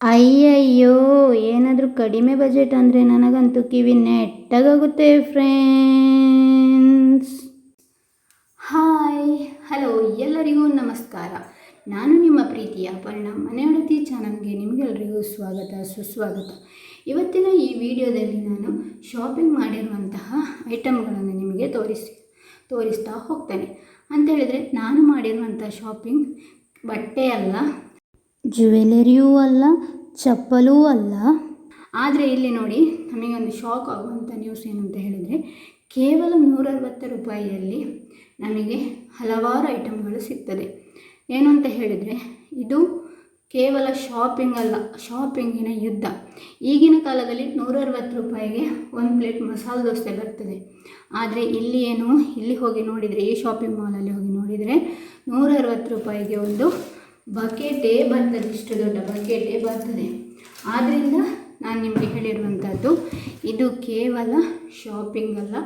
ಅಯ್ಯಯ್ಯೋ, ಏನಾದರೂ ಕಡಿಮೆ ಬಜೆಟ್ ಅಂದರೆ ನನಗಂತೂ ಕಿವಿ ನೆಟ್ಟಗಾಗುತ್ತೆ ಫ್ರೆಂಡ್ಸ್ ಹಾಯ್ ಹಲೋ ಎಲ್ಲರಿಗೂ ನಮಸ್ಕಾರ. ನಾನು ನಿಮ್ಮ ಪ್ರೀತಿಯ ಅಪರ್ಣ. ಮನೆಯೊಡತಿ ಚಾನಲ್ಗೆ ನಿಮಗೆಲ್ಲರಿಗೂ ಸ್ವಾಗತ, ಸುಸ್ವಾಗತ. ಇವತ್ತಿನ ಈ ವಿಡಿಯೋದಲ್ಲಿ ನಾನು ಶಾಪಿಂಗ್ ಮಾಡಿರುವಂತಹ ಐಟಮ್ಗಳನ್ನು ನಿಮಗೆ ತೋರಿಸಿ, ತೋರಿಸ್ತಾ ಹೋಗ್ತೇನೆ. ಅಂತ ಹೇಳಿದರೆ, ನಾನು ಮಾಡಿರುವಂಥ ಶಾಪಿಂಗ್ ಬಟ್ಟೆ ಅಲ್ಲ ಜ್ಯುವೆಲರಿಯೂ ಅಲ್ಲ, ಚಪ್ಪಲೂ ಅಲ್ಲ. ಆದರೆ ಇಲ್ಲಿ ನೋಡಿ, ನಮಗೊಂದು ಶಾಕ್ ಆಗುವಂಥ ನ್ಯೂಸ್ ಏನು ಅಂತ ಹೇಳಿದರೆ, ಕೇವಲ ನೂರರವತ್ತು ರೂಪಾಯಿಯಲ್ಲಿ ನಮಗೆ ಹಲವಾರು ಐಟಮ್ಗಳು ಸಿಗ್ತದೆ. ಏನು ಅಂತ ಹೇಳಿದರೆ, ಇದು ಕೇವಲ ಶಾಪಿಂಗ್ ಅಲ್ಲ ಶಾಪಿಂಗಿನ ಯುದ್ಧ. ಈಗಿನ ಕಾಲದಲ್ಲಿ ನೂರರವತ್ತು ರೂಪಾಯಿಗೆ ಒಂದು ಪ್ಲೇಟ್ ಮಸಾಲೆ ದೋಸೆ ಬರ್ತದೆ. ಆದರೆ ಇಲ್ಲಿ ಏನು, ಇಲ್ಲಿ ಹೋಗಿ ನೋಡಿದರೆ, ಈ ಶಾಪಿಂಗ್ ಮಾಲಲ್ಲಿ ಹೋಗಿ ನೋಡಿದರೆ, ನೂರರವತ್ತು ರೂಪಾಯಿಗೆ ಒಂದು ಬಕೆಟೇ ಬರ್ತದೆ. ಇಷ್ಟು ದೊಡ್ಡ ಬಕೆಟೇ ಬರ್ತದೆ. ಆದ್ದರಿಂದ ನಾನು ನಿಮಗೆ ಹೇಳಿರುವಂಥದ್ದು ಇದು ಕೇವಲ ಶಾಪಿಂಗ್ ಅಲ್ಲ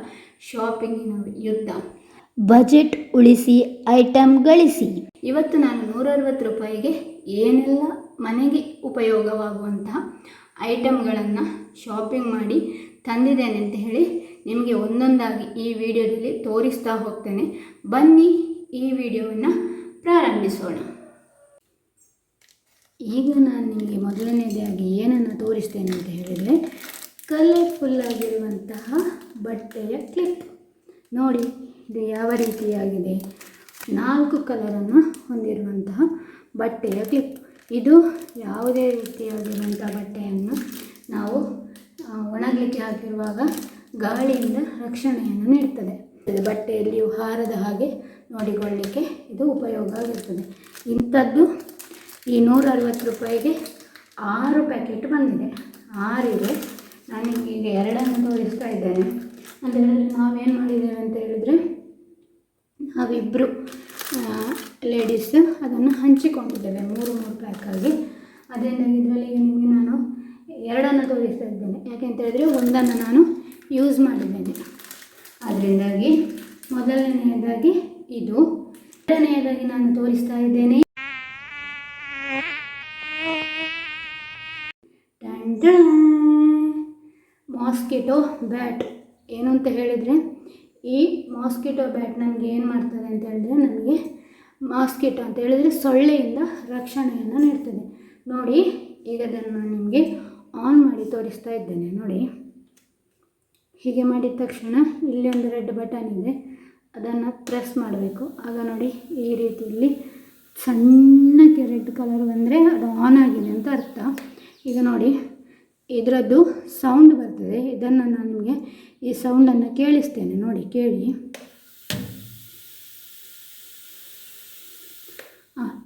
ಶಾಪಿಂಗಿನ ಯುದ್ಧ. ಬಜೆಟ್ ಉಳಿಸಿ ಐಟಮ್ ಗಳಿಸಿ. ಇವತ್ತು ನಾನು ನೂರ ಅರವತ್ತು ರೂಪಾಯಿಗೆ ಏನೆಲ್ಲ ಮನೆಗೆ ಉಪಯೋಗವಾಗುವಂತಹ ಐಟಮ್ಗಳನ್ನು ಶಾಪಿಂಗ್ ಮಾಡಿ ತಂದಿದ್ದೇನೆ ಅಂತ ಹೇಳಿ ನಿಮಗೆ ಒಂದೊಂದಾಗಿ ಈ ವಿಡಿಯೋದಲ್ಲಿ ತೋರಿಸ್ತಾ ಹೋಗ್ತೇನೆ. ಬನ್ನಿ ಈ ವಿಡಿಯೋವನ್ನು ಪ್ರಾರಂಭಿಸೋಣ. ಈಗ ನಾನು ನಿಮಗೆ ಮೊದಲನೇದಾಗಿ ಏನನ್ನು ತೋರಿಸ್ತೇನೆ ಅಂತ ಹೇಳಿದರೆ ಕಲರ್ಫುಲ್ ಆಗಿರುವಂತಹ ಬಟ್ಟೆಯ ಕ್ಲಿಪ್ ನೋಡಿ, ಇದು ಯಾವ ರೀತಿಯಾಗಿದೆ? ನಾಲ್ಕು ಕಲರನ್ನು ಹೊಂದಿರುವಂತಹ ಬಟ್ಟೆಯ ಕ್ಲಿಪ್ ಇದು ಯಾವುದೇ ರೀತಿಯಾಗಿರುವಂಥ ಬಟ್ಟೆಯನ್ನು ನಾವು ಒಣಗಲಿಕ್ಕೆ ಹಾಕಿರುವಾಗ ಗಾಳಿಯಿಂದ ರಕ್ಷಣೆಯನ್ನು ನೀಡ್ತದೆ. ಬಟ್ಟೆಯಲ್ಲಿಯೂ ಹಾರದ ಹಾಗೆ ನೋಡಿಕೊಳ್ಳಲಿಕ್ಕೆ ಇದು ಉಪಯೋಗ ಆಗಿರ್ತದೆ. ಇಂಥದ್ದು ಈ ನೂರ ಅರವತ್ತು ರೂಪಾಯಿಗೆ ಆರು ಪ್ಯಾಕೆಟ್ ಬಂದಿದೆ. ಆರಿದೆ ನಾನು ಈಗ ಎರಡನ್ನು ತೋರಿಸ್ತಾ ಇದ್ದೇನೆ. ಅದರಲ್ಲಿ ನಾವೇನು ಮಾಡಿದ್ದೇವೆ ಅಂತ ಹೇಳಿದರೆ ನಾವಿಬ್ಬರು ಲೇಡೀಸ್ ಅದನ್ನು ಹಂಚಿಕೊಂಡಿದ್ದೇವೆ ಮೂರು ಮೂರು ಪ್ಯಾಕಾಗಿ. ಅದರಿಂದಾಗಿ ಇದರಲ್ಲಿ ನಿಮಗೆ ನಾನು ಎರಡನ್ನು ತೋರಿಸ್ತಾ ಇದ್ದೇನೆ. ಯಾಕೆಂತ ಹೇಳಿದರೆ ಒಂದನ್ನು ನಾನು ಯೂಸ್ ಮಾಡಿದ್ದೇನೆ. ಅದರಿಂದಾಗಿ ಮೊದಲನೆಯದಾಗಿ ಇದು. ಎರಡನೆಯದಾಗಿ ನಾನು ತೋರಿಸ್ತಾ ಇದ್ದೇನೆ ಮಾಸ್ಕಿಟೋ ಬ್ಯಾಟ್ ಏನು ಅಂತ ಹೇಳಿದರೆ, ಈ ಮಾಸ್ಕಿಟೋ ಬ್ಯಾಟ್ ನಮಗೆ ಏನು ಮಾಡ್ತದೆ ಅಂತ ಹೇಳಿದ್ರೆ ನಮಗೆ ಮಾಸ್ಕಿಟೋ ಅಂತ ಹೇಳಿದರೆ ಸೊಳ್ಳೆಯಿಂದ ರಕ್ಷಣೆಯನ್ನು ನೀಡ್ತದೆ. ನೋಡಿ, ಈಗ ಅದನ್ನು ನಾನು ನಿಮಗೆ ಆನ್ ಮಾಡಿ ತೋರಿಸ್ತಾ ಇದ್ದೇನೆ, ನೋಡಿ. ಹೀಗೆ ಮಾಡಿದ ತಕ್ಷಣ ಇಲ್ಲಿ ಒಂದು ರೆಡ್ ಬಟನ್ ಇದೆ, ಅದನ್ನು ಪ್ರೆಸ್ ಮಾಡಬೇಕು. ಆಗ ನೋಡಿ, ಈ ರೀತಿಯಲ್ಲಿ ಸಣ್ಣಕ್ಕೆ ರೆಡ್ ಕಲರ್ ಬಂದರೆ ಅದು ಆನ್ ಆಗಿದೆ ಅಂತ ಅರ್ಥ. ಈಗ ನೋಡಿ, ಇದರದ್ದು ಸೌಂಡ್ ಬರ್ತದೆ ಇದನ್ನು ನಾನು ನಿಮಗೆ ಈ ಸೌಂಡನ್ನು ಕೇಳಿಸ್ತೇನೆ. ನೋಡಿ, ಕೇಳಿ.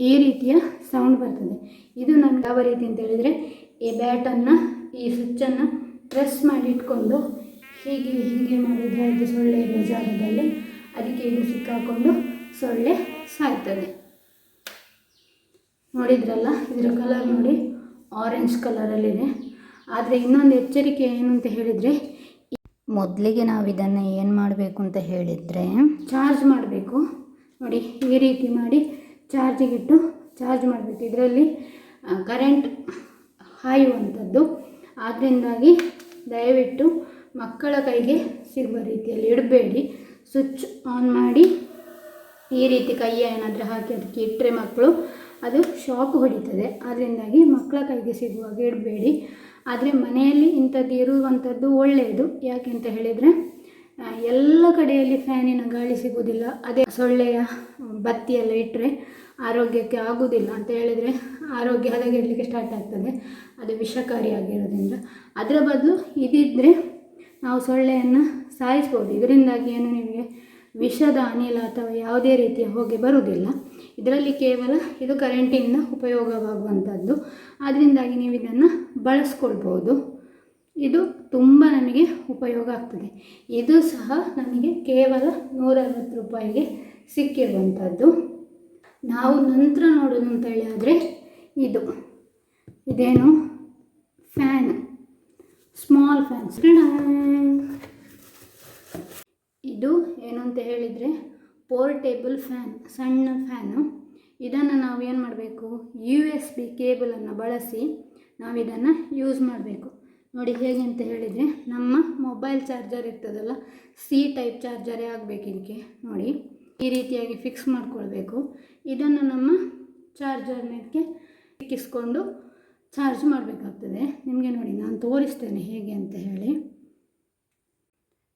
ಈ ರೀತಿಯ ಸೌಂಡ್ ಬರ್ತದೆ. ಇದು ನಾನು ಯಾವ ರೀತಿ ಅಂತ ಹೇಳಿದರೆ, ಈ ಬ್ಯಾಟನ್ನು ಈ ಸ್ವಿಚ್ಚನ್ನು ಪ್ರೆಸ್ ಮಾಡಿ ಇಟ್ಕೊಂಡು ಹೀಗೆ ಹೀಗೆ ಮಾಡಿದರೆ ಅದು ಸೊಳ್ಳೆ ಇರುವ ಜಾಗದಲ್ಲಿ ಅದಕ್ಕೆ ಇದು ಸಿಕ್ಕಾಕೊಂಡು ಸೊಳ್ಳೆ ಸಾಯ್ತದೆ. ನೋಡಿದ್ರಲ್ಲ? ಇದರ ಕಲರ್ ನೋಡಿ ಆರೆಂಜ್ ಕಲರಲ್ಲಿದೆ ಆದರೆ ಇನ್ನೊಂದು ಎಚ್ಚರಿಕೆ ಏನು ಅಂತ ಹೇಳಿದರೆ ಮೊದಲಿಗೆ ನಾವು ಇದನ್ನು ಏನು ಮಾಡಬೇಕು ಅಂತ ಹೇಳಿದರೆ, ಚಾರ್ಜ್ ಮಾಡಬೇಕು. ನೋಡಿ, ಈ ರೀತಿ ಮಾಡಿ ಚಾರ್ಜಿಗಿಟ್ಟು ಚಾರ್ಜ್ ಮಾಡಬೇಕು. ಇದರಲ್ಲಿ ಕರೆಂಟ್ ಹಾಯುವಂಥದ್ದು. ಆದ್ದರಿಂದಾಗಿ ದಯವಿಟ್ಟು ಮಕ್ಕಳ ಕೈಗೆ ಸಿಗುವ ರೀತಿಯಲ್ಲಿ ಇಡಬೇಡಿ. ಸ್ವಿಚ್ ಆನ್ ಮಾಡಿ ಈ ರೀತಿ ಕೈಯ ಏನಾದರೂ ಹಾಕಿ ಅದಕ್ಕೆ ಇಟ್ಟರೆ ಮಕ್ಕಳು ಅದು ಶಾಕ್ ಹೊಡಿತದೆ. ಅದರಿಂದಾಗಿ ಮಕ್ಕಳ ಕೈಗೆ ಸಿಗುವಾಗ ಇಡಬೇಡಿ. ಆದರೆ ಮನೆಯಲ್ಲಿ ಇಂಥದ್ದು ಇರುವಂಥದ್ದು ಒಳ್ಳೆಯದು ಯಾಕೆ ಅಂತ ಹೇಳಿದರೆ ಎಲ್ಲ ಕಡೆಯಲ್ಲಿ ಫ್ಯಾನಿನ ಗಾಳಿ ಸಿಗುವುದಿಲ್ಲ. ಅದೇ ಸೊಳ್ಳೆಯ ಬತ್ತಿಯೆಲ್ಲ ಇಟ್ಟರೆ ಆರೋಗ್ಯಕ್ಕೆ ಆಗುವುದಿಲ್ಲ ಅಂತ ಹೇಳಿದರೆ ಆರೋಗ್ಯ ಹದಗೆಡಲಿಕ್ಕೆ ಸ್ಟಾರ್ಟ್ ಆಗ್ತದೆ. ಅದು ವಿಷಕಾರಿಯಾಗಿರೋದ್ರಿಂದ. ಅದರ ಬದಲು ಇದಿದ್ದರೆ ನಾವು ಸೊಳ್ಳೆಯನ್ನು ಸಾಯಿಸ್ಬೋದು. ಇದರಿಂದಾಗಿ ಏನು, ನಿಮಗೆ ವಿಷದ ಅನಿಲ ಅಥವಾ ಯಾವುದೇ ರೀತಿಯ ಹೊಗೆ ಬರುವುದಿಲ್ಲ. ಇದರಲ್ಲಿ ಕೇವಲ ಇದು ಕರೆಂಟಿನ ಉಪಯೋಗವಾಗುವಂಥದ್ದು. ಅದರಿಂದಾಗಿ ನೀವು ಇದನ್ನು ಬಳಸ್ಕೊಳ್ಬೋದು. ಇದು ತುಂಬ ನಮಗೆ ಉಪಯೋಗ ಆಗ್ತದೆ. ಇದು ಸಹ ನಮಗೆ ಕೇವಲ ನೂರೈವತ್ತು ರೂಪಾಯಿಗೆ ಸಿಕ್ಕಿರುವಂಥದ್ದು. ನಾವು ನಂತರ ನೋಡೋದು ಅಂತ ಹೇಳಿ ಆದರೆ ಇದು. ಇದೇನು? ಫ್ಯಾನ್ ಸ್ಮಾಲ್ ಫ್ಯಾನ್ಸ್ ಇದು ಏನು ಅಂತ ಹೇಳಿದರೆ ಪೋರ್ಟೇಬಲ್ ಫ್ಯಾನ್ ಸಣ್ಣ ಫ್ಯಾನು ಇದನ್ನು ನಾವು ಏನು ಮಾಡಬೇಕು? ಯು ಎಸ್ ಬಿ ಕೇಬಲನ್ನು ಬಳಸಿ ನಾವು ಇದನ್ನು ಯೂಸ್ ಮಾಡಬೇಕು. ನೋಡಿ ಹೇಗೆ ಅಂತ ಹೇಳಿದರೆ, ನಮ್ಮ ಮೊಬೈಲ್ ಚಾರ್ಜರ್ ಇರ್ತದಲ್ಲ ಸಿ ಟೈಪ್ ಚಾರ್ಜರೇ ಆಗಬೇಕು ಇದಕ್ಕೆ ನೋಡಿ, ಈ ರೀತಿಯಾಗಿ ಫಿಕ್ಸ್ ಮಾಡಿಕೊಳ್ಬೇಕು. ಇದನ್ನು ನಮ್ಮ ಚಾರ್ಜರ್ ಮೇಲಕ್ಕೆ ಸಿಕ್ಕಿಸ್ಕೊಂಡು ಚಾರ್ಜ್ ಮಾಡಬೇಕಾಗ್ತದೆ. ನಿಮಗೆ ನೋಡಿ, ನಾನು ತೋರಿಸ್ತೇನೆ ಹೇಗೆ ಅಂತ ಹೇಳಿ.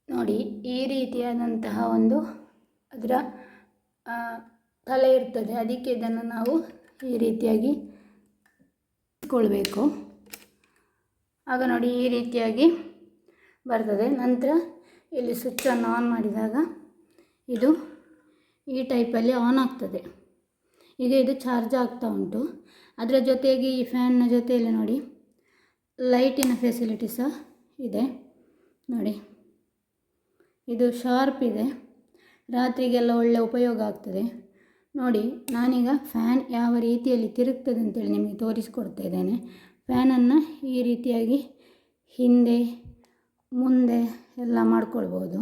ನೋಡಿ, ಈ ರೀತಿಯಾದಂತಹ ಒಂದು ಅದರ ತಲೆ ಇರ್ತದೆ. ಅದಕ್ಕೆ ಇದನ್ನು ನಾವು ಈ ರೀತಿಯಾಗಿ ಇಟ್ಕೊಳ್ಬೇಕು. ಆಗ ನೋಡಿ ಈ ರೀತಿಯಾಗಿ ಬರ್ತದೆ. ನಂತರ ಇಲ್ಲಿ ಸ್ವಿಚ್ಚನ್ನು ಆನ್ ಮಾಡಿದಾಗ ಇದು ಈ ಟೈಪಲ್ಲಿ ಆನ್ ಆಗ್ತದೆ. ಈಗ ಇದು ಚಾರ್ಜ್ ಆಗ್ತಾ ಉಂಟು. ಅದರ ಜೊತೆಗೆ ಈ ಫ್ಯಾನ್ನ ಜೊತೆಯಲ್ಲಿ ನೋಡಿ ಲೈಟಿನ ಫೆಸಿಲಿಟಿ ಸಹ ಇದೆ. ನೋಡಿ, ಇದು ಶಾರ್ಪ್ ಇದೆ. ರಾತ್ರಿಗೆಲ್ಲ ಒಳ್ಳೆ ಉಪಯೋಗ ಆಗ್ತದೆ. ನೋಡಿ, ನಾನೀಗ ಫ್ಯಾನ್ ಯಾವ ರೀತಿಯಲ್ಲಿ ತಿರುಗ್ತದೆ ಅಂತೇಳಿ ನಿಮಗೆ ತೋರಿಸಿಕೊಡ್ತಾ ಇದ್ದೇನೆ. ಫ್ಯಾನನ್ನು ಈ ರೀತಿಯಾಗಿ ಹಿಂದೆ, ಮುಂದೆ ಎಲ್ಲ ಮಾಡ್ಕೊಳ್ಬೋದು.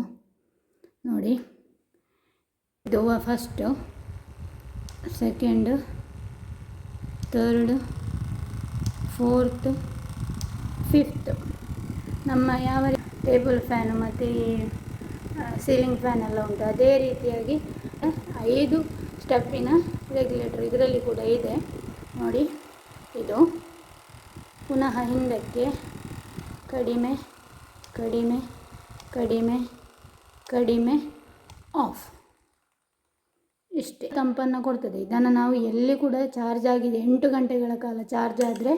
ನೋಡಿ, ಇದು first, second third fourth, fifth. ನಮ್ಮ ಯಾವ ಟೇಬಲ್ ಫ್ಯಾನು ಮತ್ತು ಈ ಸೀಲಿಂಗ್ ಫ್ಯಾನ್ ಎಲ್ಲ ಉಂಟು. ಅದೇ ರೀತಿಯಾಗಿ ಐದು ಸ್ಟೆಪ್ಪಿನ ರೆಗ್ಯುಲೇಟರ್ ಇದರಲ್ಲಿ ಕೂಡ ಇದೆ. ನೋಡಿ, ಇದು ಪುನಃ ಹಿಂದಕ್ಕೆ ಕಡಿಮೆ ಕಡಿಮೆ ಕಡಿಮೆ ಕಡಿಮೆ ಆಫ್ ಇಷ್ಟೇ. ತಂಪನ್ನು ಕೊಡ್ತದೆ. ಇದನ್ನು ನಾವು ಎಲ್ಲಿ ಕೂಡ ಚಾರ್ಜ್ ಆಗಿದೆ ಎಂಟು ಗಂಟೆಗಳ ಕಾಲ ಚಾರ್ಜ್ ಆದರೆ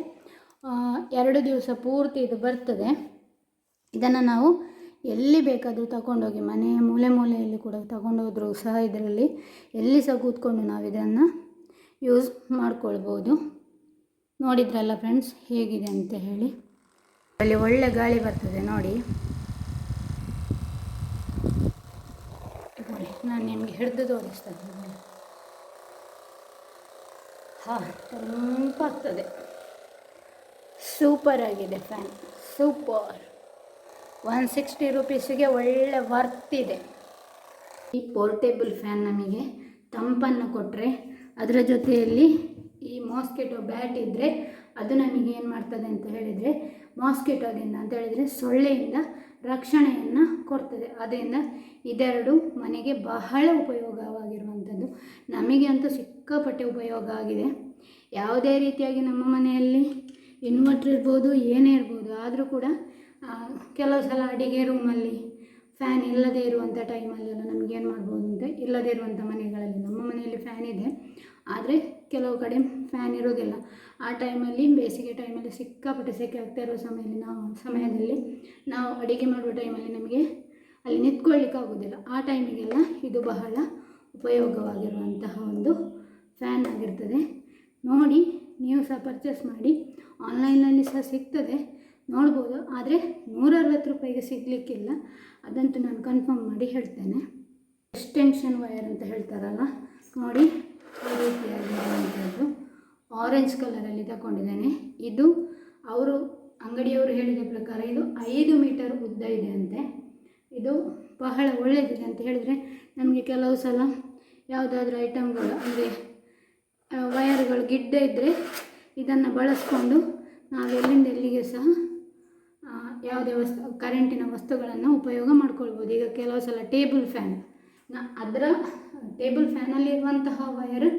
ಎರಡು ದಿವಸ ಪೂರ್ತಿ ಇದು ಬರ್ತದೆ. ಇದನ್ನು ನಾವು ಎಲ್ಲಿ ಬೇಕಾದರೂ ತಗೊಂಡೋಗಿ ಮನೆಯ ಮೂಲೆ ಮೂಲೆಯಲ್ಲಿ ಕೂಡ ತಗೊಂಡೋದ್ರೂ ಸಹ ಇದರಲ್ಲಿ ಎಲ್ಲಿ ಸಹ ಕೂತ್ಕೊಂಡು ನಾವು ಇದನ್ನು ಯೂಸ್ ಮಾಡ್ಕೊಳ್ಬೋದು. ನೋಡಿದ್ರಲ್ಲ ಫ್ರೆಂಡ್ಸ್ ಹೇಗಿದೆ ಅಂತ ಹೇಳಿ. ಅಲ್ಲಿ ಒಳ್ಳೆ ಗಾಳಿ ಬರ್ತದೆ ನೋಡಿ. ನಾನು ನಿಮಗೆ ಹಿಡಿದು ತೋರಿಸ್ತಾ ಇದ್ದೀನಿ. ಹಾಂ ತಂಪಾಗ್ತದೆ ಸೂಪರ್ ಆಗಿದೆ ಫ್ಯಾನ್ ಸೂಪರ್ ಒನ್ ಸಿಕ್ಸ್ಟಿ ರುಪೀಸಿಗೆ ಒಳ್ಳೆ ವರ್ತ್ ಇದೆ. ಈ ಪೋರ್ಟೇಬಲ್ ಫ್ಯಾನ್ ನಮಗೆ ತಂಪನ್ನು ಕೊಟ್ಟರೆ ಅದರ ಜೊತೆಯಲ್ಲಿ ಈ ಮಾಸ್ಕಿಟೋ ಬ್ಯಾಟ್ ಇದ್ದರೆ ಅದು ನಮಗೆ ಏನು ಮಾಡ್ತದೆ ಅಂತ ಹೇಳಿದರೆ ಮಾಸ್ಕಿಟೋದಿಂದ ಅಂತ ಹೇಳಿದರೆ ಸೊಳ್ಳೆಯಿಂದ ರಕ್ಷಣೆಯನ್ನು ಕೊಡ್ತದೆ. ಅದರಿಂದ ಇದೆರಡು ಮನೆಗೆ ಬಹಳ ಉಪಯೋಗವಾಗಿರುವಂಥದ್ದು. ನಮಗೆ ಅಂತೂ ಸಿಕ್ಕಾಪಟ್ಟೆ ಉಪಯೋಗ ಆಗಿದೆ. ಯಾವುದೇ ರೀತಿಯಾಗಿ ನಮ್ಮ ಮನೆಯಲ್ಲಿ ಇನ್ವರ್ಟ್ರ್ ಇರ್ಬೋದು, ಏನೇ ಇರ್ಬೋದು, ಆದರೂ ಕೂಡ ಕೆಲವು ಸಲ ಅಡಿಗೆ ರೂಮಲ್ಲಿ ಫ್ಯಾನ್ ಇಲ್ಲದೇ ಇರುವಂಥ ಟೈಮಲ್ಲೆಲ್ಲ ನಮ್ಗೆ ಏನು ಮಾಡ್ಬೋದು ಅಂತ ಇಲ್ಲದೇ ಇರುವಂಥ ಮನೆಗಳಲ್ಲಿ. ನಮ್ಮ ಮನೆಯಲ್ಲಿ ಫ್ಯಾನ್ ಇದೆ, ಆದರೆ ಕೆಲವು ಕಡೆ ಫ್ಯಾನ್ ಇರೋದಿಲ್ಲ ಆ ಟೈಮಲ್ಲಿ ಬೇಸಿಗೆ ಟೈಮಲ್ಲಿ ಸಿಕ್ಕಾಪಟ್ಟೆ ಸೆಕೆ ಆಗ್ತಾ ಇರೋ ಸಮಯದಲ್ಲಿ ನಾವು ಸಮಯದಲ್ಲಿ ನಾವು ಅಡುಗೆ ಮಾಡುವ ಟೈಮಲ್ಲಿ ನಮಗೆ ಅಲ್ಲಿ ನಿಂತ್ಕೊಳ್ಳಿಕ್ಕಾಗೋದಿಲ್ಲ ಆ ಟೈಮಿಗೆಲ್ಲ ಇದು ಬಹಳ ಉಪಯೋಗವಾಗಿರುವಂತಹ ಒಂದು ಫ್ಯಾನ್ ಆಗಿರ್ತದೆ. ನೋಡಿ, ನೀವು ಸಹ ಪರ್ಚೇಸ್ ಮಾಡಿ ಆನ್ಲೈನಲ್ಲಿ ಸಹ ಸಿಗ್ತದೆ. ನೋಡ್ಬೋದು, ಆದರೆ ನೂರರವತ್ತು ರೂಪಾಯಿಗೆ ಸಿಗಲಿಕ್ಕಿಲ್ಲ. ಅದಂತೂ ನಾನು ಕನ್ಫರ್ಮ್ ಮಾಡಿ ಹೇಳ್ತೇನೆ. ಎಕ್ಸ್ಟೆನ್ಷನ್ ವಯರ್ ಅಂತ ಹೇಳ್ತಾರಲ್ಲ, ನೋಡಿ, ಈ ರೀತಿಯಾಗಿರುವಂಥದ್ದು. ಆರೆಂಜ್ ಕಲರಲ್ಲಿ ತಗೊಂಡಿದ್ದೇನೆ. ಇದು ಅವರು, ಅಂಗಡಿಯವರು ಹೇಳಿದ ಪ್ರಕಾರ ಇದು ಐದು ಮೀಟರ್ ಉದ್ದ ಇದೆ ಅಂತೆ. ಇದು ಬಹಳ ಒಳ್ಳೆಯದಿದೆ ಅಂತ ಹೇಳಿದರೆ ನಮಗೆ ಕೆಲವು ಸಲ ಯಾವುದಾದ್ರೂ ಐಟಮ್ಗಳು ಅಂದರೆ ವಯರ್ಗಳು ಗಿಡ್ಡ ಇದ್ದರೆ ಇದನ್ನು ಬಳಸ್ಕೊಂಡು ನಾವು ಎಲ್ಲಿಂದ ಎಲ್ಲಿಗೆ ಸಹ ಯಾವುದೇ ವಸ್ತು ಕರೆಂಟಿನ ವಸ್ತುಗಳನ್ನು ಉಪಯೋಗ ಮಾಡ್ಕೊಳ್ಬೋದು. ಈಗ ಕೆಲವು ಸಲ ಟೇಬಲ್ ಫ್ಯಾನ್ನ ಅದರ ಟೇಬಲ್ ಫ್ಯಾನಲ್ಲಿರುವಂತಹ ವಯರ್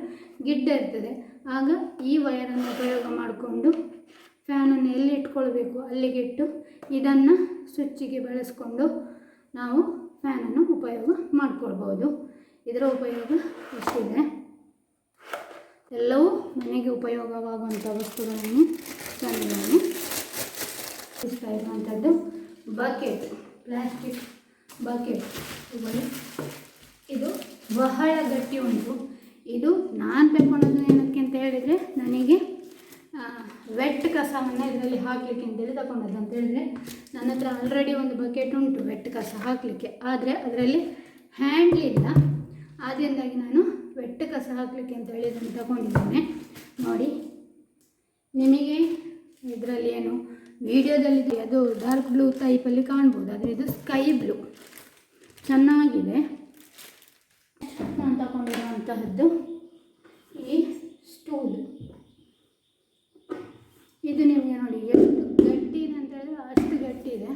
ಗಿಡ್ಡ ಇರ್ತದೆ. ಆಗ ಈ ವಯರನ್ನು ಉಪಯೋಗ ಮಾಡಿಕೊಂಡು ಫ್ಯಾನನ್ನು ಎಲ್ಲಿ ಇಟ್ಕೊಳ್ಬೇಕು? ಅಲ್ಲಿಗೆ ಇಟ್ಟು ಇದನ್ನು ಸ್ವಿಚ್ಚಿಗೆ ಬಳಸ್ಕೊಂಡು ನಾವು ಫ್ಯಾನನ್ನು ಉಪಯೋಗ ಮಾಡಿಕೊಳ್ಬೋದು. ಇದರ ಉಪಯೋಗ ಎಷ್ಟಿದೆ ಎಲ್ಲವೂ ಮನೆಗೆ ಉಪಯೋಗವಾಗುವಂಥ ವಸ್ತುಗಳನ್ನು ತಂದಿದ್ದೇನೆ ಇಷ್ಟ ಇರುವಂಥದ್ದು ಬಕೆಟ್ ಪ್ಲಾಸ್ಟಿಕ್ ಬಕೆಟ್. ಇದು ಬಹಳ ಗಟ್ಟಿ ಉಂಟು. ಇದು ನಾನು ತಗೊಂಡದ್ದು ಏನಕ್ಕೆ ಅಂತ ಹೇಳಿದರೆ ನನಗೆ ವೆಟ್ ಕಸವನ್ನು ಇದರಲ್ಲಿ ಹಾಕಲಿಕ್ಕೆ ಅಂತೇಳಿ ತಗೊಂಡದ್ದು ಅಂತ ಹೇಳಿದರೆ, ನನ್ನ ಹತ್ರ ಆಲ್ರೆಡಿ ಒಂದು ಬಕೆಟ್ ಉಂಟು ವೆಟ್ ಕಸ ಹಾಕಲಿಕ್ಕೆ. ಆದರೆ ಅದರಲ್ಲಿ ಹ್ಯಾಂಡ್ಲ್ ಇಲ್ಲ ಆದ್ದರಿಂದಾಗಿ ನಾನು ವೆಟ್ ಕಸ ಹಾಕಲಿಕ್ಕೆ ಅಂತ ಹೇಳಿ ಇದನ್ನು ತಗೊಂಡಿದ್ದೇನೆ. ನೋಡಿ, ನಿಮಗೆ ಇದರಲ್ಲಿ ಏನು ವಿಡಿಯೋದಲ್ಲಿ ಅದು ಡಾರ್ಕ್ ಬ್ಲೂ ಟೈಪಲ್ಲಿ ಕಾಣ್ಬೋದು. ಆದರೆ ಇದು ಸ್ಕೈ ಬ್ಲೂ. ಚೆನ್ನಾಗಿದೆ. ನಾನು ತಗೊಂಡಿರುವಂತಹದ್ದು ಈ ಸ್ಟೂಲ್. ಇದು ನಿಮಗೆ ನೋಡಿ, ಎಷ್ಟು ಗಟ್ಟಿ ಇದೆ ಅಂತ ಹೇಳಿದ್ರೆ ಅಷ್ಟು ಗಟ್ಟಿ ಇದೆ.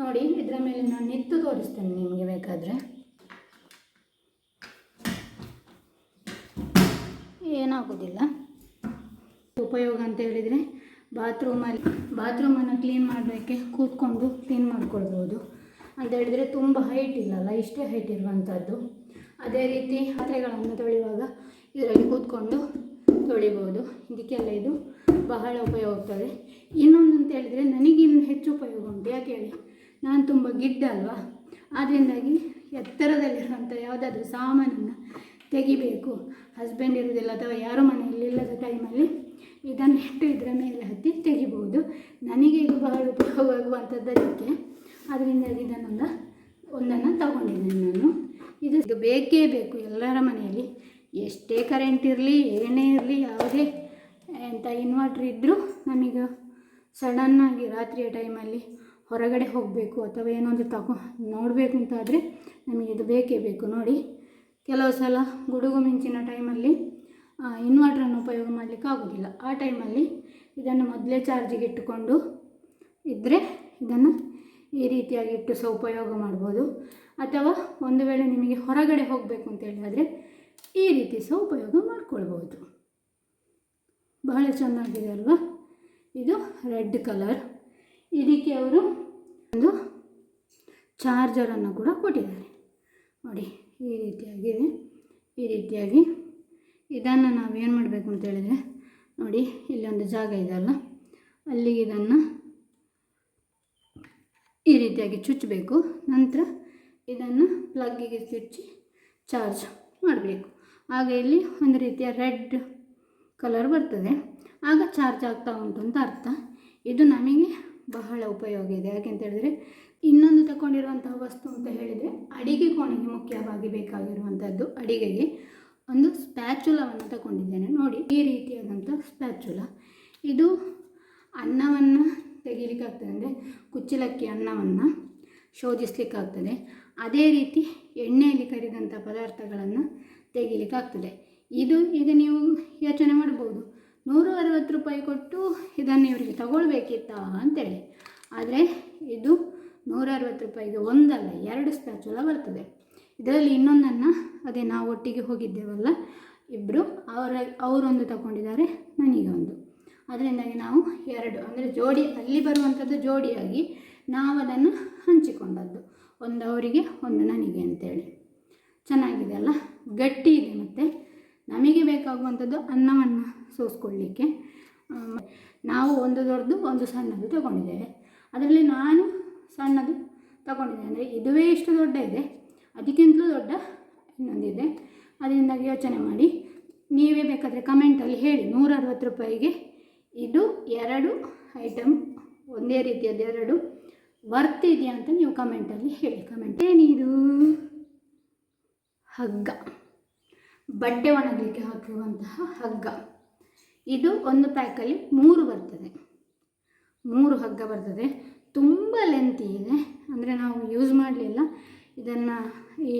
ನೋಡಿ, ಇದರ ಮೇಲೆ ನಾನು ನಿತ್ತು ತೋರಿಸ್ತೇನೆ ನಿಮಗೆ ಬೇಕಾದರೆ. ಏನಾಗೋದಿಲ್ಲ. ಉಪಯೋಗ ಅಂತ ಹೇಳಿದರೆ ಬಾತ್ರೂಮಲ್ಲಿ, ಬಾತ್ರೂಮನ್ನು ಕ್ಲೀನ್ ಮಾಡಬೇಕೆ ಕೂತ್ಕೊಂಡು ಕ್ಲೀನ್ ಮಾಡ್ಕೊಳ್ಬೋದು. ಅಂತ ಹೇಳಿದರೆ ತುಂಬ ಹೈಟ್ ಇಲ್ಲಲ್ಲ, ಇಷ್ಟೇ ಹೈಟ್ ಇರುವಂಥದ್ದು ಅದೇ ರೀತಿ ಪಾತ್ರೆಗಳನ್ನು ತೊಳೆಯುವಾಗ ಇದರಲ್ಲಿ ಕೂತ್ಕೊಂಡು ತೊಳಿಬೋದು. ಇದಕ್ಕೆಲ್ಲ ಇದು ಬಹಳ ಉಪಯೋಗ ಆಗ್ತದೆ. ಇನ್ನೊಂದು ಅಂತ ಹೇಳಿದರೆ ನನಗಿನ್ನು ಹೆಚ್ಚು ಉಪಯೋಗ ಉಂಟು. ಯಾಕೆ ಹೇಳಿ? ನಾನು ತುಂಬ ಗಿಡ್ಡ ಅಲ್ವಾ? ಆದ್ದರಿಂದಾಗಿ ಎತ್ತರದಲ್ಲಿರುವಂಥ ಯಾವುದಾದ್ರೂ ಸಾಮಾನನ್ನು ತೆಗಿಬೇಕು. ಹಸ್ಬೆಂಡ್ ಇರೋದಿಲ್ಲ ಅಥವಾ ಯಾರೋ ಮನೆಯಲ್ಲಿ ಇಲ್ಲದ ಟೈಮಲ್ಲಿ ಇದನ್ನು ಇಟ್ಟು ಇದರ ಮೇಲೆ ಹತ್ತಿ ತೆಗಿಬೋದು. ನನಗೆ ಇದು ಬಹಳ ಉಪಯೋಗ ಆಗುವಂಥದ್ದು ಅದಕ್ಕೆ ಅದರಿಂದಾಗಿ ಇದನ್ನೊಂದು ಒಂದನ್ನು ತಗೊಂಡಿದ್ದೇನೆ ನಾನು. ಇದು ಇದು ಬೇಕೇ ಬೇಕು ಎಲ್ಲರ ಮನೆಯಲ್ಲಿ. ಎಷ್ಟೇ ಕರೆಂಟ್ ಇರಲಿ, ಏನೇ ಇರಲಿ, ಯಾವುದೇ ಎಂಥ ಇನ್ವರ್ಟ್ರ್ ಇದ್ದರೂ ನಮಗೆ ಸಡನ್ನಾಗಿ ರಾತ್ರಿಯ ಟೈಮಲ್ಲಿ ಹೊರಗಡೆ ಹೋಗಬೇಕು ಅಥವಾ ಏನೊಂದು ತಗೊ ನೋಡಬೇಕು ಅಂತಾದರೆ ನಮಗೆ ಇದು ಬೇಕೇ ಬೇಕು. ನೋಡಿ, ಕೆಲವು ಸಲ ಗುಡುಗು ಮಿಂಚಿನ ಟೈಮಲ್ಲಿ ಇನ್ವರ್ಟ್ರನ್ನು ಉಪಯೋಗ ಮಾಡಲಿಕ್ಕೆ ಆಗೋದಿಲ್ಲ. ಆ ಟೈಮಲ್ಲಿ ಇದನ್ನು ಮೊದಲೇ ಚಾರ್ಜಿಗೆ ಇಟ್ಟುಕೊಂಡು ಇದ್ದರೆ ಇದನ್ನು ಈ ರೀತಿಯಾಗಿ ಇಟ್ಟು ಸಹ ಉಪಯೋಗ ಮಾಡ್ಬೋದು. ಅಥವಾ ಒಂದು ವೇಳೆ ನಿಮಗೆ ಹೊರಗಡೆ ಹೋಗಬೇಕು ಅಂತ ಹೇಳಿದರೆ ಈ ರೀತಿ ಸಹ ಉಪಯೋಗ ಮಾಡ್ಕೊಳ್ಬೋದು. ಬಹಳ ಚೆನ್ನಾಗಿದೆ ಅಲ್ವಾ? ಇದು ರೆಡ್ ಕಲರ್. ಇದಕ್ಕೆ ಅವರು ಒಂದು ಚಾರ್ಜರನ್ನು ಕೂಡ ಕೊಟ್ಟಿದ್ದಾರೆ. ನೋಡಿ, ಈ ರೀತಿಯಾಗಿದೆ. ಈ ರೀತಿಯಾಗಿ ಇದನ್ನು ನಾವು ಏನು ಮಾಡಬೇಕು ಅಂತ ಹೇಳಿದರೆ, ನೋಡಿ, ಇಲ್ಲಿ ಒಂದು ಜಾಗ ಇದೆಯಲ್ಲ ಅಲ್ಲಿಗೆ ಇದನ್ನು ಈ ರೀತಿಯಾಗಿ ಚುಚ್ಚಬೇಕು. ನಂತರ ಇದನ್ನು ಪ್ಲಗ್ಗಿಗೆ ಚುಚ್ಚಿ ಚಾರ್ಜ್ ಮಾಡಬೇಕು. ಆಗ ಇಲ್ಲಿ ಒಂದು ರೀತಿಯ ರೆಡ್ ಕಲರ್ ಬರ್ತದೆ. ಆಗ ಚಾರ್ಜ್ ಆಗ್ತಾ ಉಂಟು ಅಂತ ಅರ್ಥ. ಇದು ನಮಗೆ ಬಹಳ ಉಪಯೋಗ ಇದೆ. ಯಾಕೆಂತ ಹೇಳಿದರೆ, ಇನ್ನೊಂದು ತಗೊಂಡಿರುವಂತಹ ವಸ್ತು ಅಂತ ಹೇಳಿದರೆ, ಅಡಿಗೆ ಕೋಣೆಗೆ ಮುಖ್ಯವಾಗಿ ಬೇಕಾಗಿರುವಂಥದ್ದು ಅಡಿಗೆಗೆ. ಒಂದು ಸ್ಪ್ಯಾಚುಲವನ್ನು ತಗೊಂಡಿದ್ದೇನೆ. ನೋಡಿ, ಈ ರೀತಿಯಾದಂಥ ಸ್ಪ್ಯಾಚುಲ ಇದು ಅನ್ನವನ್ನು ತೆಗಿಲಿಕ್ಕಾಗ್ತದೆ ಅಂದರೆ ಕುಚ್ಚಲಕ್ಕಿ ಅನ್ನವನ್ನು ಶೋಧಿಸಲಿಕ್ಕಾಗ್ತದೆ. ಅದೇ ರೀತಿ ಎಣ್ಣೆಯಲ್ಲಿ ಕರಿದಂಥ ಪದಾರ್ಥಗಳನ್ನು ತೆಗಿಲಿಕ್ಕಾಗ್ತದೆ. ಇದು ಈಗ ನೀವು ಯೋಚನೆ ಮಾಡ್ಬೋದು. ನೂರು ಅರವತ್ತು ರೂಪಾಯಿ ಕೊಟ್ಟು ಇದನ್ನು ಇವರಿಗೆ ತಗೊಳ್ಬೇಕಿತ್ತ ಅಂತೇಳಿ. ಆದರೆ ಇದು ನೂರ ಅರವತ್ತು ರೂಪಾಯಿಗೆ ಒಂದಲ್ಲ, ಎರಡು ಸ್ಪ್ಯಾಚುಲ ಬರ್ತದೆ. ಇದರಲ್ಲಿ ಇನ್ನೊಂದನ್ನು, ಅದೇ ನಾವು ಒಟ್ಟಿಗೆ ಹೋಗಿದ್ದೇವಲ್ಲ ಇಬ್ಬರು ಅವರ, ಅವರೊಂದು ತಗೊಂಡಿದ್ದಾರೆ ನನಗೊಂದು ಅದರಿಂದಾಗಿ ನಾವು ಎರಡು, ಅಂದರೆ ಜೋಡಿ, ಅಲ್ಲಿ ಬರುವಂಥದ್ದು ಜೋಡಿಯಾಗಿ ನಾವು ಅದನ್ನು ಹಂಚಿಕೊಂಡದ್ದು. ಒಂದು ಅವರಿಗೆ, ಒಂದು ನನಗೆ ಅಂತೇಳಿ. ಚೆನ್ನಾಗಿದೆ ಅಲ್ಲ? ಗಟ್ಟಿ ಇದೆ ಮತ್ತು. ನಮಗೆ ಬೇಕಾಗುವಂಥದ್ದು ಅನ್ನವನ್ನು ಸೋಸ್ಕೊಳ್ಳಿಕ್ಕೆ ನಾವು ಒಂದು ದೊಡ್ಡದು, ಒಂದು ಸಣ್ಣದು ತಗೊಂಡಿದ್ದೇವೆ. ಅದರಲ್ಲಿ ನಾನು ಸಣ್ಣದು ತಗೊಂಡಿದ್ದೆ ಅಂದರೆ ಇದುವೇ ಇಷ್ಟು ದೊಡ್ಡ ಇದೆ. ಅದಕ್ಕಿಂತಲೂ ದೊಡ್ಡ ಇನ್ನೊಂದಿದೆ. ಅದರಿಂದಾಗಿ ಯೋಚನೆ ಮಾಡಿ. ನೀವೇ ಬೇಕಾದರೆ ಕಮೆಂಟಲ್ಲಿ ಹೇಳಿ. ನೂರ ಅರವತ್ತು ರೂಪಾಯಿಗೆ ಇದು ಎರಡು ಐಟಮ್ ಒಂದೇ ರೀತಿಯದ್ದು ಎರಡು ವರ್ತ್ ಇದೆಯಾ ಅಂತ ನೀವು ಕಮೆಂಟಲ್ಲಿ ಹೇಳಿ. ಕಮೆಂಟ್ ಏನಿದು? ಹಗ್ಗ. ಬಟ್ಟೆ ಒಣಗಲಿಕ್ಕೆ ಹಾಕುವಂತಹ ಹಗ್ಗ. ಇದು ಒಂದು ಪ್ಯಾಕಲ್ಲಿ ಮೂರು ಬರ್ತದೆ. ಮೂರು ಹಗ್ಗ ಬರ್ತದೆ. ತುಂಬ ಲೆಂತಿ ಇದೆ. ಅಂದರೆ ನಾವು ಯೂಸ್ ಮಾಡಲಿಲ್ಲ. ಇದನ್ನು ಈ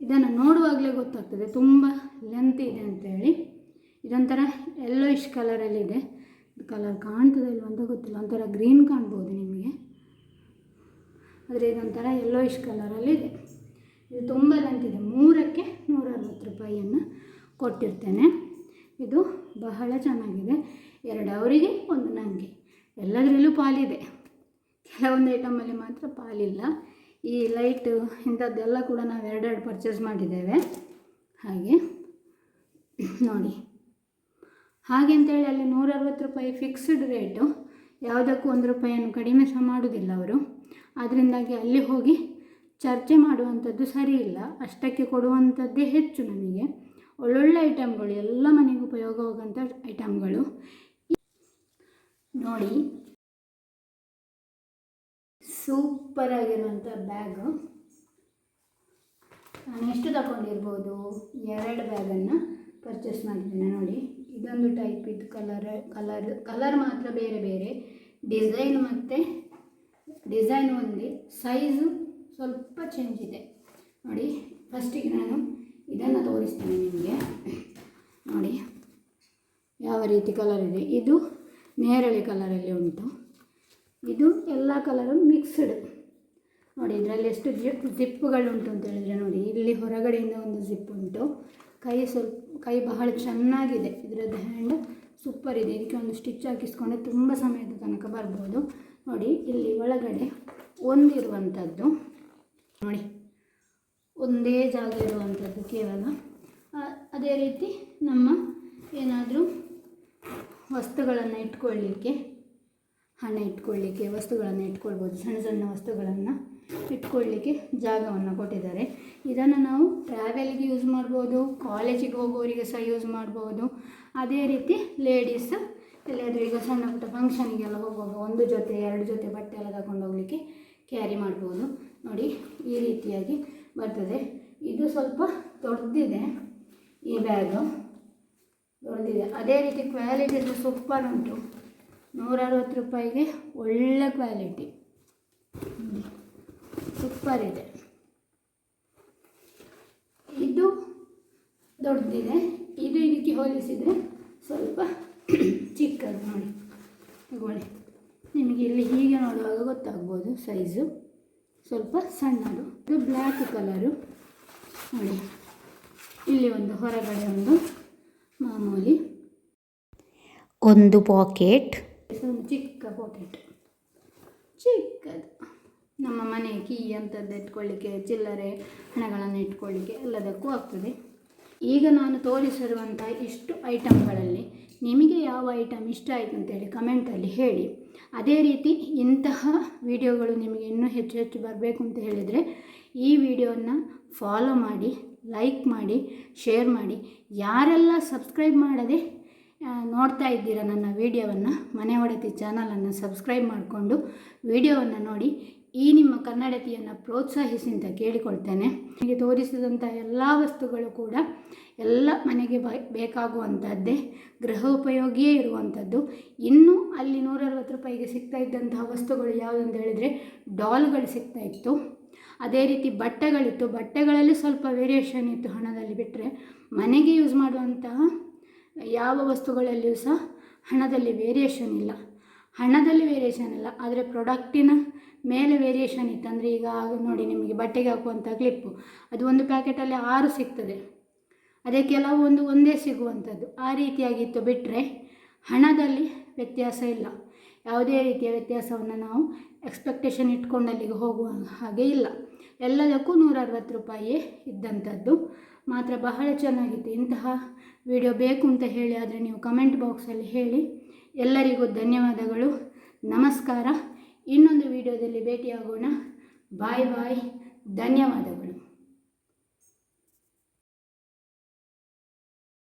ಇದನ್ನು ನೋಡುವಾಗಲೇ ಗೊತ್ತಾಗ್ತದೆ. ತುಂಬ ಲೆಂತ್ ಇದೆ ಅಂತೇಳಿ. ಇದೊಂಥರ ಯೆಲ್ಲೋಯಿಶ್ ಕಲರಲ್ಲಿದೆ ಕಲರ್ ಕಾಣ್ತದೆ ಇಲ್ವ ಅಂತ ಗೊತ್ತಿಲ್ಲ. ಒಂಥರ ಗ್ರೀನ್ ಕಾಣ್ಬೋದು ನಿಮಗೆ. ಆದರೆ ಇದೊಂಥರ ಯೆಲ್ಲೋಯಿಶ್ ಕಲರಲ್ಲಿದೆ ಇದು. ತುಂಬ ಲೆಂತ್ ಇದೆ. ಮೂರಕ್ಕೆ ನೂರ ಅರವತ್ತು ರೂಪಾಯಿಯನ್ನು ಕೊಟ್ಟಿರ್ತೇನೆ. ಇದು ಬಹಳ ಚೆನ್ನಾಗಿದೆ. ಎರಡು ಅವರಿಗೆ, ಒಂದು ನನಗೆ ಎಲ್ಲದರಲ್ಲೂ ಪಾಲಿದೆ. ಕೆಲವೊಂದು ಐಟಮಲ್ಲಿ ಮಾತ್ರ ಪಾಲಿಲ್ಲ. ಈ ಲೈಟು ಇಂಥದ್ದೆಲ್ಲ ಕೂಡ ನಾವು ಎರಡೆರಡು ಪರ್ಚೇಸ್ ಮಾಡಿದ್ದೇವೆ. ಹಾಗೆ, ನೋಡಿ. ಹಾಗೆ ಅಂತೇಳಿ ಅಲ್ಲಿ ನೂರ ಅರವತ್ತು ರೂಪಾಯಿ ಫಿಕ್ಸ್ಡ್ ರೇಟು ಯಾವುದಕ್ಕೂ ಒಂದು ರೂಪಾಯಿಯನ್ನು ಕಡಿಮೆ ಸಹ ಮಾಡೋದಿಲ್ಲ ಅವರು. ಅದರಿಂದಾಗಿ ಅಲ್ಲಿ ಹೋಗಿ ಚರ್ಚೆ ಮಾಡುವಂಥದ್ದು ಸರಿ ಇಲ್ಲ. ಅಷ್ಟಕ್ಕೆ ಕೊಡುವಂಥದ್ದೇ ಹೆಚ್ಚು ನಮಗೆ. ಒಳ್ಳೊಳ್ಳೆ ಐಟಮ್ಗಳು ಎಲ್ಲ ಮನೆಗೆ ಉಪಯೋಗವಾಗುವಂಥ ಐಟಮ್ಗಳು ನೋಡಿ ಸೂಪರ್ ಆಗಿರುವಂಥ ಬ್ಯಾಗು ನಾನು ಎಷ್ಟು ತಗೊಂಡಿರ್ಬೋದು? ಎರಡು ಬ್ಯಾಗನ್ನು ಪರ್ಚೇಸ್ ಮಾಡಿದ್ದೇನೆ, ನೋಡಿ. ಇದೊಂದು ಟೈಪ್ ಇದು ಕಲರ್ ಕಲರ್ ಕಲರ್ ಮಾತ್ರ ಬೇರೆ ಬೇರೆ. ಡಿಸೈನ್ ಮತ್ತು ಡಿಸೈನ್ ಒಂದೇ. ಸೈಜು ಸ್ವಲ್ಪ ಚೇಂಜ್ ಇದೆ. ನೋಡಿ ಫಸ್ಟಿಗೆ ನಾನು ಇದನ್ನು ತೋರಿಸ್ತೇನೆ ನಿಮಗೆ. ನೋಡಿ, ಯಾವ ರೀತಿ ಕಲರ್ ಇದೆ. ಇದು ನೇರಳೆ ಕಲರಲ್ಲಿ ಉಂಟು. ಇದು ಎಲ್ಲ ಕಲರು ಮಿಕ್ಸ್ಡ್ ನೋಡಿ, ಇದರಲ್ಲಿ ಎಷ್ಟು ಜಿಪ್ ಜಿಪ್ಪುಗಳುಂಟು ಅಂತ ಹೇಳಿದರೆ ನೋಡಿ, ಇಲ್ಲಿ ಹೊರಗಡೆಯಿಂದ ಒಂದು ಜಿಪ್ ಉಂಟು ಕೈ ಸ್ವಲ್ಪ, ಕೈ ಬಹಳ ಚೆನ್ನಾಗಿದೆ. ಇದರದ್ದು ಹ್ಯಾಂಡ್ ಸೂಪರ್ ಇದೆ. ಇದಕ್ಕೆ ಒಂದು ಸ್ಟಿಚ್ ಹಾಕಿಸ್ಕೊಂಡೆ ತುಂಬ ಸಮಯದ ತನಕ ಬರ್ಬೋದು. ನೋಡಿ, ಇಲ್ಲಿ ಒಳಗಡೆ ಒಂದಿರುವಂಥದ್ದು. ನೋಡಿ, ಒಂದೇ ಜಾಗ ಇರುವಂಥದ್ದು ಕೇವಲ. ಅದೇ ರೀತಿ ನಮ್ಮ ಏನಾದರೂ ವಸ್ತುಗಳನ್ನು ಇಟ್ಕೊಳ್ಳಿಕ್ಕೆ ಹಣ ಇಟ್ಕೊಳ್ಳಿಕ್ಕೆ, ವಸ್ತುಗಳನ್ನು ಇಟ್ಕೊಳ್ಬೋದು. ಸಣ್ಣ ಸಣ್ಣ ವಸ್ತುಗಳನ್ನು ಇಟ್ಕೊಳ್ಳಿಕ್ಕೆ ಜಾಗವನ್ನು ಕೊಟ್ಟಿದ್ದಾರೆ. ಇದನ್ನು ನಾವು ಟ್ರಾವೆಲ್ಗೆ ಯೂಸ್ ಮಾಡ್ಬೋದು ಕಾಲೇಜಿಗೆ ಹೋಗೋರಿಗೆ ಸಹ ಯೂಸ್ ಮಾಡ್ಬೋದು. ಅದೇ ರೀತಿ ಲೇಡೀಸ್ ಎಲ್ಲಾದರೂ ಈಗ ಸಣ್ಣ ಪುಟ್ಟ ಫಂಕ್ಷನಿಗೆಲ್ಲ ಹೋಗುವಾಗ ಒಂದು ಜೊತೆ, ಎರಡು ಜೊತೆ ಬಟ್ಟೆ ಎಲ್ಲ ತಗೊಂಡು ಹೋಗಲಿಕ್ಕೆ ಕ್ಯಾರಿ ಮಾಡ್ಬೋದು. ನೋಡಿ, ಈ ರೀತಿಯಾಗಿ ಬರ್ತದೆ. ಇದು ಸ್ವಲ್ಪ ದೊಡ್ಡದಿದೆ ಈ ಬ್ಯಾಗು ದೊಡ್ಡದಿದೆ ಅದೇ ರೀತಿ ಕ್ವಾಲಿಟಿ ಸೂಪರ್ ಉಂಟು. ನೂರ ಅರವತ್ತು ರೂಪಾಯಿಗೆ ಒಳ್ಳೆ ಕ್ವಾಲಿಟಿ. ಸೂಪರ್ ಇದೆ. ಇದು ದೊಡ್ಡದಿದೆ. ಇದು ಇದಕ್ಕೆ ಹೋಲಿಸಿದರೆ ಸ್ವಲ್ಪ ಚಿಕ್ಕದು ನೋಡಿ. ತಗೊಳ್ಳಿ. ನಿಮಗೆ ಇಲ್ಲಿ ಹೀಗೆ ನೋಡುವಾಗ ಗೊತ್ತಾಗ್ಬೋದು ಸೈಜು. ಸ್ವಲ್ಪ ಸಣ್ಣದು. ಇದು ಬ್ಲ್ಯಾಕ್ ಕಲರು. ನೋಡಿ. ಇಲ್ಲಿ ಒಂದು ಹೊರಗಡೆ ಒಂದು ಮಾಮೂಲಿ ಒಂದು ಪಾಕೆಟ್. ಒಂದು ಚಿಕ್ಕ ಪಾಕೆಟ್ ಚಿಕ್ಕದು. ನಮ್ಮ ಮನೆ ಕೀ ಅಂಥದ್ದು ಇಟ್ಕೊಳ್ಳಿಕ್ಕೆ, ಚಿಲ್ಲರೆ, ಹಣಗಳನ್ನು ಇಟ್ಕೊಳ್ಳಿಕ್ಕೆ ಎಲ್ಲದಕ್ಕೂ ಆಗ್ತದೆ. ಈಗ ನಾನು ತೋರಿಸಿರುವಂಥ ಇಷ್ಟು ಐಟಮ್ಗಳಲ್ಲಿ ನಿಮಗೆ ಯಾವ ಐಟಮ್ ಇಷ್ಟ ಆಯಿತು ಅಂತೇಳಿ ಕಮೆಂಟಲ್ಲಿ ಹೇಳಿ. ಅದೇ ರೀತಿ ಇಂತಹ ವಿಡಿಯೋಗಳು ನಿಮಗೆ ಇನ್ನೂ ಹೆಚ್ಚು ಹೆಚ್ಚು ಬರಬೇಕು ಅಂತ ಹೇಳಿದರೆ ಈ ವಿಡಿಯೋನ ಫಾಲೋ ಮಾಡಿ ಲೈಕ್ ಮಾಡಿ ಶೇರ್ ಮಾಡಿ. ಯಾರೆಲ್ಲ ಸಬ್ಸ್ಕ್ರೈಬ್ ಮಾಡದೆ ನೋಡ್ತಾ ಇದ್ದೀರಾ ನನ್ನ ವಿಡಿಯೋವನ್ನು? ಮನೆ ಒಡತಿ ಚಾನಲನ್ನು ಸಬ್ಸ್ಕ್ರೈಬ್ ಮಾಡಿಕೊಂಡು ವಿಡಿಯೋವನ್ನು ನೋಡಿ. ಈ ನಿಮ್ಮ ಕನ್ನಡತಿಯನ್ನು ಪ್ರೋತ್ಸಾಹಿಸಿ ಅಂತ ಕೇಳಿಕೊಳ್ತೇನೆ. ನನಗೆ ತೋರಿಸಿದಂಥ ಎಲ್ಲ ವಸ್ತುಗಳು ಕೂಡ ಎಲ್ಲ ಮನೆಗೆ ಬೇಕಾಗುವಂಥದ್ದೇ, ಗೃಹೋಪಯೋಗಿಯೇ ಇರುವಂಥದ್ದು. ಇನ್ನೂ ಅಲ್ಲಿ ನೂರರವತ್ತು ರೂಪಾಯಿಗೆ ಸಿಗ್ತಾ ಇದ್ದಂತಹ ವಸ್ತುಗಳು ಯಾವುದಂತ ಹೇಳಿದರೆ, ಡಾಲ್ಗಳು ಸಿಗ್ತಾ ಇತ್ತು. ಅದೇ ರೀತಿ ಬಟ್ಟೆಗಳಿತ್ತು. ಬಟ್ಟೆಗಳಲ್ಲಿ ಸ್ವಲ್ಪ ವೇರಿಯೇಷನ್ ಇತ್ತು ಹಣದಲ್ಲಿ ಬಿಟ್ಟರೆ ಮನೆಗೆ ಯೂಸ್ ಮಾಡುವಂತಹ ಯಾವ ವಸ್ತುಗಳಲ್ಲಿಯೂ ಸಹ ಹಣದಲ್ಲಿ ವೇರಿಯೇಷನ್ ಇಲ್ಲ. ಹಣದಲ್ಲಿ ವೇರಿಯೇಷನ್ ಇಲ್ಲ, ಆದರೆ ಪ್ರಾಡಕ್ಟಿನ ಮೇಲೆ ವೇರಿಯೇಷನ್ ಇತ್ತು. ಅಂದರೆ ಈಗ ನೋಡಿ ನಿಮಗೆ ಬಟ್ಟೆಗೆ ಹಾಕುವಂಥ ಕ್ಲಿಪ್ಪು ಅದು ಒಂದು ಪ್ಯಾಕೆಟಲ್ಲಿ ಆರು ಸಿಗ್ತದೆ. ಅದೇ ಒಂದು ಒಂದೇ ಸಿಗುವಂಥದ್ದು ಆ ರೀತಿಯಾಗಿತ್ತು ಬಿಟ್ಟರೆ ಹಣದಲ್ಲಿ ವ್ಯತ್ಯಾಸ ಇಲ್ಲ. ಯಾವುದೇ ರೀತಿಯ ವ್ಯತ್ಯಾಸವನ್ನು ನಾವು ಎಕ್ಸ್ಪೆಕ್ಟೇಷನ್ ಇಟ್ಕೊಂಡು ಅಲ್ಲಿಗೆ ಹೋಗುವ ಹಾಗೆ ಇಲ್ಲ. ಎಲ್ಲದಕ್ಕೂ ನೂರ ಅರವತ್ತು ರೂಪಾಯಿಯೇ ಇದ್ದಂಥದ್ದು ಮಾತ್ರ ಬಹಳ ಚೆನ್ನಾಗಿತ್ತು. ಇಂತಹ ವಿಡಿಯೋ ಬೇಕು ಅಂತ ಹೇಳಿ ಆದರೆ ನೀವು ಕಮೆಂಟ್ ಬಾಕ್ಸಲ್ಲಿ ಹೇಳಿ. ಎಲ್ಲರಿಗೂ ಧನ್ಯವಾದಗಳು. ನಮಸ್ಕಾರ. ಇನ್ನೊಂದು ವಿಡಿಯೋದಲ್ಲಿ ಭೇಟಿಯಾಗೋಣ. ಬಾಯ್ ಬಾಯ್ ಧನ್ಯವಾದಗಳು.